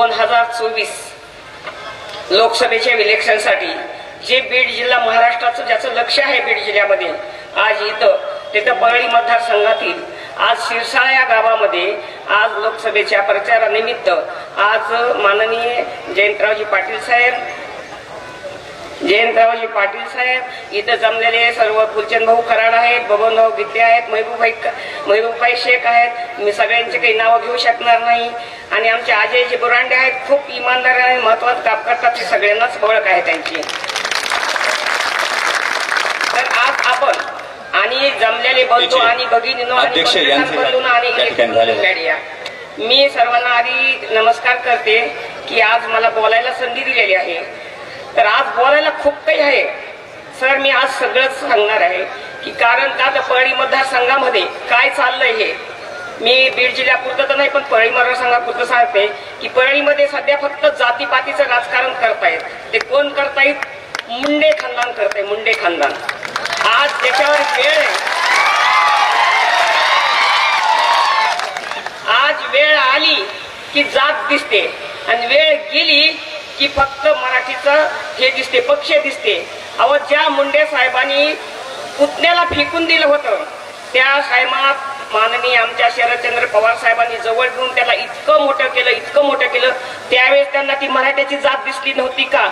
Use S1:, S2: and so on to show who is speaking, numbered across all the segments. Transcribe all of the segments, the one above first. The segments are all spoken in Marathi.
S1: दोन हजार चोवीस लोकसभेच्या इलेक्शनसाठी जे बीड जिल्हा महाराष्ट्राचं ज्याचं लक्ष आहे बीड जिल्ह्यामध्ये आज इथं तिथं परळी मतदारसंघातील आज शिरसाळा या गावामध्ये आज लोकसभेच्या प्रचारानिमित्त आज माननीय जयंतरावजी पाटील साहेब जयंतरावजी पाटील साहेब इथं जमलेले सर्व फुलचंद भाऊ कराड आहेत बबनभाऊ गीते आहेत महबूबभाई महबूबभाई शेख आहेत. मी सगळ्यांचे काही नावं घेऊ शकणार नाही. आणि आमचे अजयजी बुरांडे आहेत खूप इमानदार आणि महत्वाचं काम करतात हे सगळ्यांनाच ओळख आहे त्यांची. तर आज आपण आणि जमलेले बंधू आणि भगिनीनो आणि मी सर्वांना आधी नमस्कार करते की आज मला बोलायला संधी दिलेली आहे. तर आज बोलायला खूप काही आहे. सर मी आज सगळंच सांगणार आहे की कारण का तर परळी मतदारसंघामध्ये काय चाललंय हे? मी बीड जिल्ह्यापुरतं तर नाही पण परळी मतदारसंघापुरतं सांगते की परळीमध्ये सध्या फक्त जातीपातीचं राजकारण करतायत. ते कोण करतायत? मुंडे खानदान करताय मुंडे खानदान. आज त्याच्यावर वेळ आहे आज वेळ आली की जात दिसते. आणि वेळ गेली की फक्त मराठीचं हे दिसते पक्ष दिसते. अहो ज्या मुंडे साहेबांनी पुतण्याला फेकून दिलं होतं त्या साहेबात माननीय आमच्या शरदचंद्र पवार साहेबांनी जवळ घेऊन त्याला इतकं मोठं केलं इतकं मोठं केलं. त्यावेळेस त्यांना ती मराठ्याची जात दिसली नव्हती का?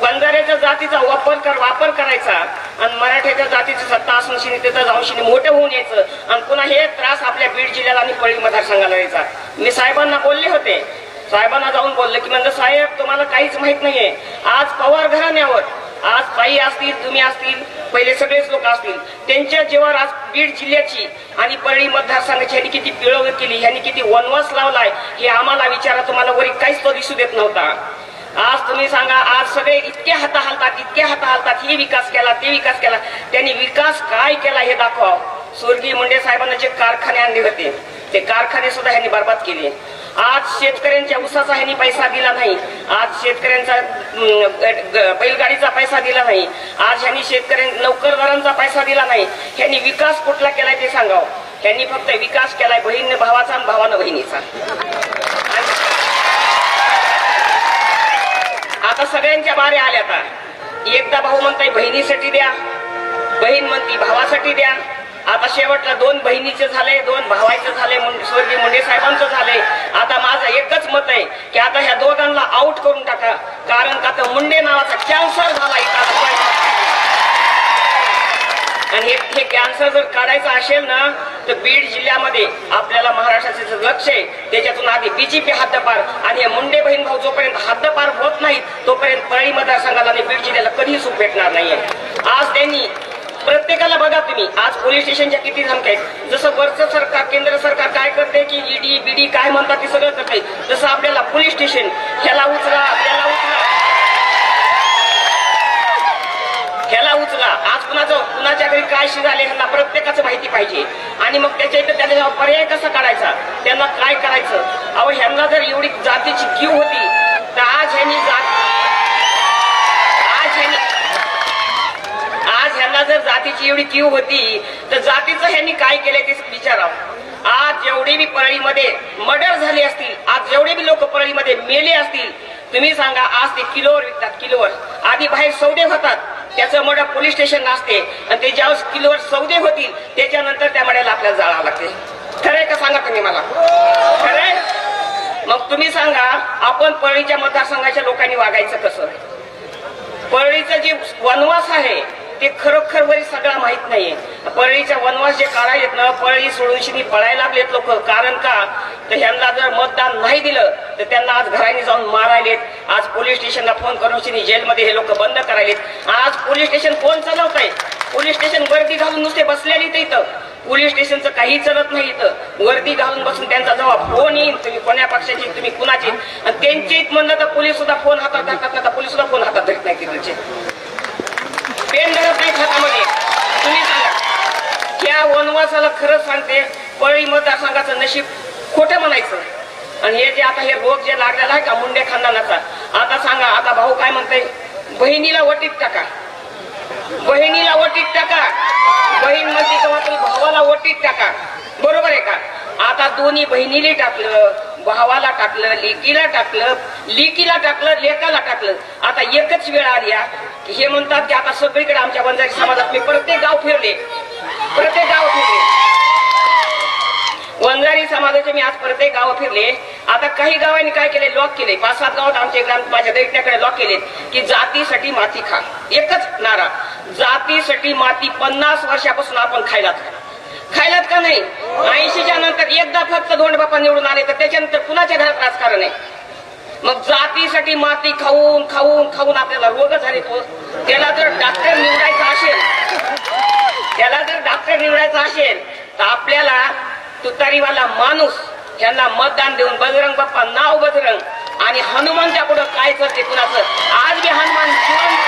S1: बंजाऱ्याच्या जातीचा वापर कर वापर करायचा. आणि मराठ्याच्या जातीची सत्ता असून त्याचा जाऊन मोठं होऊन यायचं. आणि पुन्हा हे त्रास आपल्या बीड जिल्ह्याला आणि पळी मतदारसंघाला यायचा मी साहेबांना बोलले होते साहेबांना जाऊन बोलले की म्हणजे साहेब तुम्हाला काहीच माहीत नाहीये. आज पवार घराण्यावर. आज ताई असतील तुम्ही असतील पहिले सगळेच लोक असतील. त्यांच्या जीवावर आज बीड जिल्ह्याची आणि परळी मतदारसंघाची ह्यांनी किती पिळवणी केली ह्यांनी किती वनवास लावलाय हे आम्हाला विचारा तुम्हाला वरी काहीच तो दिसू देत नव्हता. आज तुम्ही सांगा आज सगळे इतके हात हालतात इतके हात हालतात हे विकास केला ते विकास केला. त्यांनी विकास काय केला हे दाखवा. स्वर्गीय मुंडे साहेबांना जे कारखाने आणले होते ते कारखाने सुद्धा ह्यांनी बर्बाद केले. आज शेतकऱ्यांच्या उसाचा ह्यांनी पैसा दिला नाही. आज शेतकऱ्यांचा ग- ग- बैलगाडीचा पैसा दिला नाही. आज ह्यांनी शेतकऱ्यां नोकरदारांचा पैसा दिला नाही. ह्यांनी विकास कुठला केलाय ते सांगावं. ह्यांनी फक्त विकास केलाय बहीण भावाचा आणि भावानं बहिणीचा. आता सगळ्यांच्या बारे आल्या आता. एकदा भाऊ म्हणताय बहिणीसाठी द्या. बहीण म्हणती भावासाठी द्या. आता शेवटला दोन बहिणीचे झाले दोन भावायचे झाले स्वर्गीय मुंडे साहेबांचं झाले आता माझं एकच मत आहे की आता ह्या दोघांना आउट करून टाका. कारण का तर मुंडे नावाचा कॅन्सर झाला आणि हे कॅन्सर जर काढायचं असेल ना तर बीड जिल्ह्यामध्ये आपल्याला महाराष्ट्राचे लक्ष आहे त्याच्यातून आधी बीजेपी हद्दपार आणि हे मुंडे बहीण भाऊ जोपर्यंत हद्दपार होत नाही तोपर्यंत परळी मतदारसंघाला आणि बीड जिल्ह्याला कधीही सुख भेटणार नाहीये. आज प्रत्येकाला बघा तुम्ही. आज पोलीस स्टेशनच्या किती धमक्या आहेत? जसं वरचं सरकार केंद्र सरकार काय करते की ईडी बीडी काय म्हणतात ते सगळं करते जसं आपल्याला पोलीस स्टेशन ह्याला उचला त्याला उचला. ह्याला उचला. आज कुणाचं कुणाच्या घरी काय झाले ह्यांना प्रत्येकाचं माहिती पाहिजे. आणि मग त्याच्या इथं त्याला पर्याय कसा काढायचा त्यांना काय करायचं अहो ह्यांना जर एवढी जातीची कीव होती तर आज ह्यांनी जात आज ह्यांनी आज ह्यांना जर जातीची एवढी कीव होती तर जातीचं ह्यांनी काय केलंय ते विचारावं आज जेवढे बी परळीमध्ये मर्डर झाले असतील आज जेवढे बी लोक परळीमध्ये मेले असतील तुम्ही सांगा आज ते किलोवर विकतात किलोवर. आधी बाहेर सौदे होतात त्याचं मड पोलीस स्टेशन असते आणि ते ज्यावेळेस किलोवर सौदे होतील त्याच्यानंतर त्या मड्याला आपल्याला जाळावं लागते. खरंय का सांगा तुम्ही मला? खरंय मग तुम्ही सांगा आपण परळीच्या मतदारसंघाच्या लोकांनी वागायचं कसं? परळीचं जे वनवास आहे ते खरोखर वरी सगळं माहीत नाहीये. परळीच्या वनवास जे काढायलेत ना परळी सोडून पळायला लागलेत लोक. कारण का? तर ह्यांना जर मतदान नाही दिलं तर त्यांना आज घराने जाऊन मारायलेत. आज पोलीस स्टेशनला फोन करून जेलमध्ये हे लोक बंद करायलेत. आज पोलीस स्टेशन कोण चालवत आहे पोलीस स्टेशन गर्दी घालून नुसते बसलेली ते इथं. पोलीस स्टेशनचं काही चलत नाही इथं. गर्दी घालून बसून त्यांचा जेव्हा फोन येईल तुम्ही कोण्या पक्षाची तुम्ही कुणाची? आणि त्यांची म्हणलं तर पोलीस सुद्धा फोन हातात धरतात ना तर पोलीस सुद्धा फोन हातात धरत नाही तिथलचे पेन धरत नाही हातामध्ये. तुम्ही सांगा. त्या वनवासाला खरंच सांगते पळी मतदारसंघाचं नशीब खोटं म्हणायचं. आणि हे जे आता हे रोग जे लागलेला आहे का मुंडे खानदानाचा आता सांगा आता भाऊ काय म्हणते बहिणीला वटीत टाका. बहिणीला वटीत टाका. बहीण म्हणते तेव्हा तुम्ही भावाला वटीत टाका. बरोबर आहे का? आता दोन्ही बहिणीला टाकलं भावाला टाकलं लेकीला टाकलं लेकीला टाकलं लेकाला टाकलं. आता एकच वेळ आली हे म्हणतात की आता सगळीकडे आमच्या बंजारी समाजात मी प्रत्येक गाव फिरले. प्रत्येक गाव फिरले. वंजारी समाजाचे मी आज प्रत्येक गाव फिरले. आता काही गावांनी काय केले? लॉक केले. पाच सात गावात आमचे ग्राम माझ्या दैत्याकडे लॉक केले. की जातीसाठी माती खा. एकच नारा. जातीसाठी माती पन्नास वर्षापासून आपण खायलात खायलात का नाही? ऐंशीच्या नंतर एकदा फक्त धोंडबापा निवडून आले तर त्याच्यानंतर कुणाच्या घरात राजकारण आहे? मग जातीसाठी माती खाऊन खाऊन खाऊन आपल्याला रोग झाले तो. त्याला जर डॉक्टर निवडायचा असेल त्याला जर डॉक्टर निवडायचा असेल तर आपल्याला तुतारीवाला माणूस यांना मतदान देऊन बजरंग बाप्पा नाव बजरंग आणि हनुमानच्या पुढे काय करते कुणाचं? आज बी हनुमान जिवंत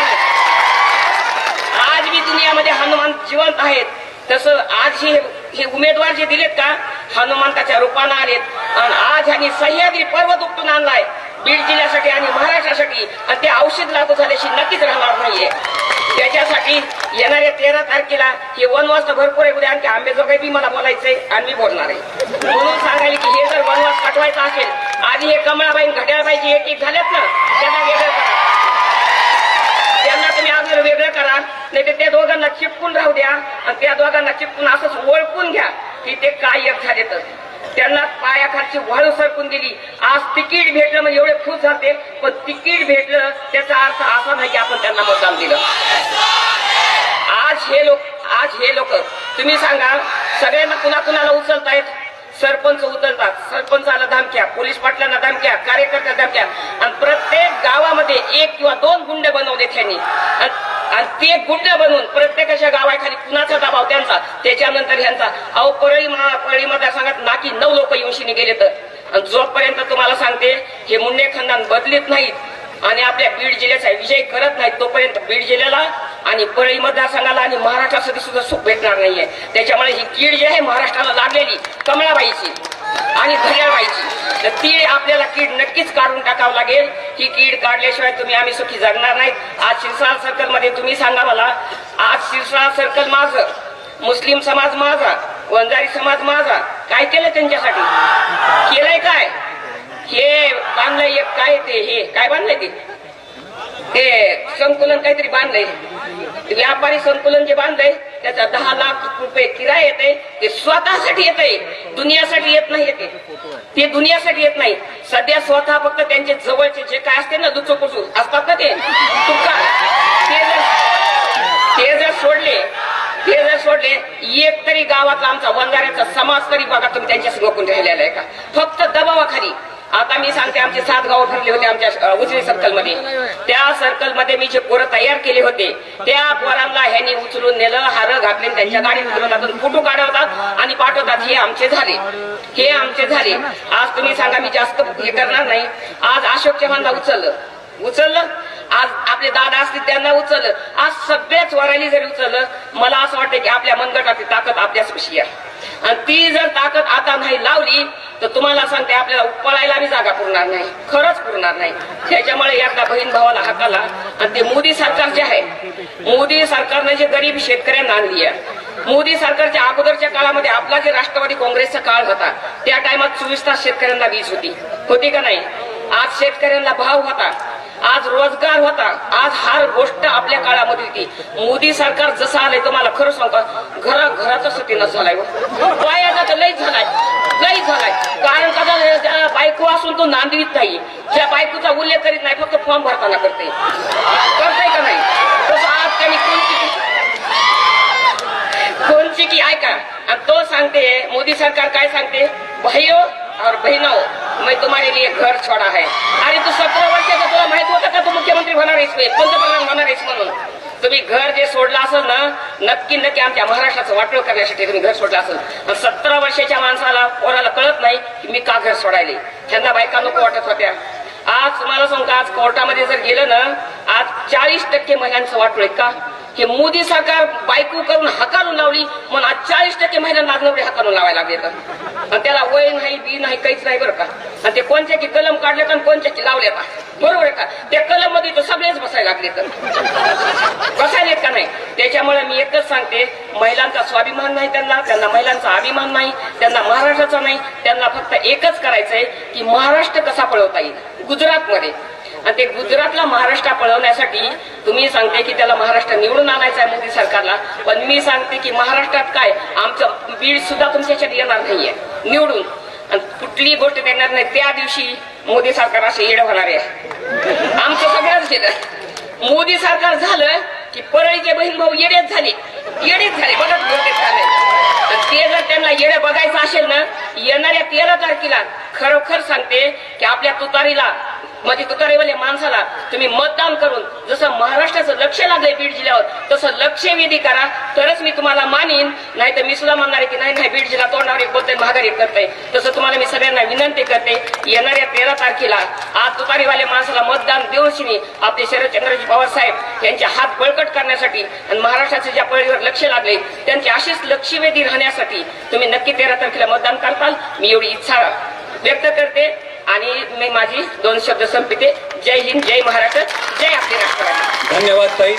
S1: आज बी दुनियामध्ये हनुमान जिवंत आहेत. तसं आज हे हे उमेदवार जे दिलेत का हनुमंताच्या रूपानं आलेत. आणि आज ह्यांनी सह्याद्री पर्वत उपटून आणलाय. बीड जिल्ह्यासाठी आणि महाराष्ट्रासाठी. आणि ते औषध लागू झाल्याशी नक्कीच राहणार नाहीये. त्याच्यासाठी येणाऱ्या तेरा तारखेला हे वनवास तर भरपूर आहे. उद्या आणखी आंबेजोगाई बी मला बोलायचंय आणि मी बोलणार आहे. म्हणून सांगायला की हे जर वनवास पाठवायचा असेल आधी हे कमळाबाई आणि एक एक झालेत ना त्यांना वेगळं करा. त्यांना तुम्ही अजून वेगळं करा. नाही तर त्या दोघांना चिपकून राहू द्या. आणि त्या दोघांना चिपकून असंच ओळखून घ्या की ते काय एक झाले तर त्यांना पायाखालची वाळू सरकून दिली. आज तिकीट भेटलं म्हणजे एवढे खुश झाले. पण तिकीट भेटलं त्याचा अर्थ असा नाही की आपण त्यांना मतदान दिलं. आज हे लोक आज हे लोक तुम्ही सांगा सगळ्यांना कुणा कुणाला उचलतायत? सरपंच उचलतात. सरपंचाला धमक्या पोलीस पाटलांना धमक्या कार्यकर्त्या धमक्या. आणि प्रत्येक गावामध्ये एक किंवा दोन गुंड बनवले त्यांनी आणि ते गुंड बनवून प्रत्येकाच्या गावाखाली कुणाचा दबाव त्यांचा? त्याच्यानंतर ह्यांचा अहो परळी परळी मतदारसंघात नाकी नऊ लोक येऊनशी गेले तर. आणि जोपर्यंत तुम्हाला सांगते हे मुंडे खंदान बदलीत नाहीत आणि आपल्या बीड जिल्ह्याचा विजय करत नाहीत तोपर्यंत बीड जिल्ह्याला आणि परळी मतदारसंघाला आणि महाराष्ट्रासाठी सुद्धा सुख भेटणार नाहीये. त्याच्यामुळे ही कीड जी आहे महाराष्ट्राला लागलेली कमळाबाईची. आणि घड्याळबाईची तर ती आपल्याला कीड नक्कीच काढून टाकावं लागेल. ही कीड काढल्याशिवाय तुम्ही आम्ही सुखी जगणार नाहीत. आज शिरसाळ सर्कलमध्ये तुम्ही सांगा मला आज शिरसाळ सर्कल माझं मुस्लिम समाज माझा वंजारी समाज माझा काय केलं त्यांच्यासाठी? केलंय काय? हे बांधलंय एक काय ते? हे काय बांधलंय ते? ते संकुलन काहीतरी बांधलंय. व्यापारी संकुलन जे बांधलंय त्याचा दहा लाख रुपये किराय येते ते स्वतःसाठी येते. दुनियासाठी येत नाही येते ते दुनियासाठी येत नाही. सध्या स्वतः फक्त त्यांचे जवळचे जे काय असते ना दुचकुसू असतात ना ते? तुमका ते जर ते जर सोडले ते जर सोडले एक तरी गावातला आमचा वंजाऱ्याचा समाज तरी बघा तुम्ही त्यांच्या समोरून राहिलेला आहे का? फक्त दबावाखाली. आता मी सांगते आमचे सात गाव फिरले होते आमच्या उजवी सर्कलमध्ये त्या सर्कलमध्ये मी जे पोरं तयार केले होते त्या पोरांना ह्यांनी उचलून नेलं हार घातले त्यांच्या गाडीत फिरवतात फोटो काढवतात आणि पाठवतात. हे आमचे झाले. हे आमचे झाले. आज तुम्ही सांगा मी जास्त हे करणार नाही. आज अशोक चव्हाणला उचललं. उचललं? आज आपले दादा असतील त्यांना उचललं. आज सगळ्याच वराली जरी उचललं मला असं वाटतं की आपल्या मनगटाची ताकद आपल्याच विषयी आहे. आणि ती जर ताकद आता नाही लावली तर तुम्हाला सांगते आपल्याला पळायला बी जागा पुरणार नाही. खरंच पुरणार नाही. त्याच्यामुळे यातला बहीण भावाला हाकाला आणि ते मोदी सरकार जे आहे मोदी सरकारने जे गरीब शेतकऱ्यांना आणली आहे मोदी सरकारच्या अगोदरच्या काळामध्ये आपला जे राष्ट्रवादी काँग्रेसचा काळ होता त्या टायमात चोवीस तास शेतकऱ्यांना वीज होती. होती का नाही? आज शेतकऱ्यांना भाव होता. आज रोजगार होता. आज हर गोष्ट आपल्या काळामध्ये होती. मोदी सरकार जसं आलंय तुम्हाला खरं सांगतो घरा घराचा सुटीनं झालाय हो. वायाचा तर लई झालाय. लई झालाय. कारण का बायको असून तो नांदवीत नाही. ज्या बायकोचा उल्लेख करीत नाही फक्त फॉर्म भरताना करते. करताय का नाही? तसं आज त्यांनी कोणती कोणची की ऐका. आणि तो सांगते मोदी सरकार काय सांगते? भाईओ और बहनों मैं तुम्हारे लिए घर छोड़ा है। अरे तू सतरा वर्षाचा तुला माहीत होतं का तू मुख्यमंत्री होणार आहेस पंतप्रधान होणार आहेस म्हणून तुम्ही घर जे सोडलं असेल ना नक्की नक्की आमच्या महाराष्ट्राचं वाटोळ करण्यासाठी तुम्ही घर सोडलं असेल. आणि सतरा वर्षाच्या माणसाला पोराला कळत नाही की मी का घर सोडायले. त्यांना बायका नको वाटत होत्या. आज तुम्हाला सांगू का आज कोर्टामध्ये जर गेलं ना आज चाळीस टक्के महिलांचं वाटोळ आहे का? हे मोदी सरकार बायको करून हकारून लावली म्हणून आज चाळीस टक्के महिला नागनवडी नवरी लावायला लागले आणि त्याला वय नाही बी नाही काहीच नाही बरं का. आणि ते कोणत्या की कलम काढले का कोणत्या की लावले का बरोबर आहे का? त्या कलममध्ये तर सगळेच बसायला लागले तर. बसायलेत का नाही? त्याच्यामुळे मी एकच सांगते महिलांचा स्वाभिमान नाही त्यांना त्यांना महिलांचा अभिमान नाही त्यांना महाराष्ट्राचा नाही त्यांना फक्त एकच करायचंय की महाराष्ट्र कसा पळवता येईल? गुजरातमध्ये. आणि ते गुजरातला महाराष्ट्र पळवण्यासाठी तुम्ही सांगते की त्याला महाराष्ट्र निवडून आणायचं आहे मोदी सरकारला. पण मी सांगते की महाराष्ट्रात काय आमचं बीड सुद्धा तुमच्याच्यात येणार नाहीये. निवडून. आणि गोष्ट देणार नाही. त्या दिवशी मोदी सरकार असं येड होणार आहे. आमचं सगळंच गेलं मोदी सरकार झालं की परळीचे बहीण भाऊ येडेच झाले. येडेच झाले. बघत बोलतेच झाले. ते जर त्यांना येडे बघायचं असेल ना येणाऱ्या तेरा तारखेला खरोखर सांगते की आपल्या तुतारीला म्हणजे तुतारीवाल्या माणसाला तुम्ही मतदान करून जसं महाराष्ट्राचं लक्ष लागलंय बीड जिल्ह्यावर तसं लक्षवेधी करा. तरच मी तुम्हाला मानीन. नाही तर मी सुद्धा म्हणणार आहे की नाही नाही बीड जिल्हा तोंडावर एक बोलते माघारी करते तसं तुम्हाला मी सगळ्यांना विनंती करते येणाऱ्या तेरा तारखेला आज तुतारीवाल्या माणसाला मतदान देऊन शिनी आपले शरदचंद्रजी पवार साहेब यांचे हात बळकट करण्यासाठी आणि महाराष्ट्राचे ज्या पळीवर लक्ष लागले त्यांचे असेच लक्षवेधी राहण्यासाठी तुम्ही नक्की तेरा तारखेला मतदान करताल. मी एवढी इच्छा व्यक्त करते. आणि मी माझी दोन शब्द संपते जय हिंद जय महाराष्ट्र जय आपले राष्ट्रवादी.
S2: धन्यवाद ताई.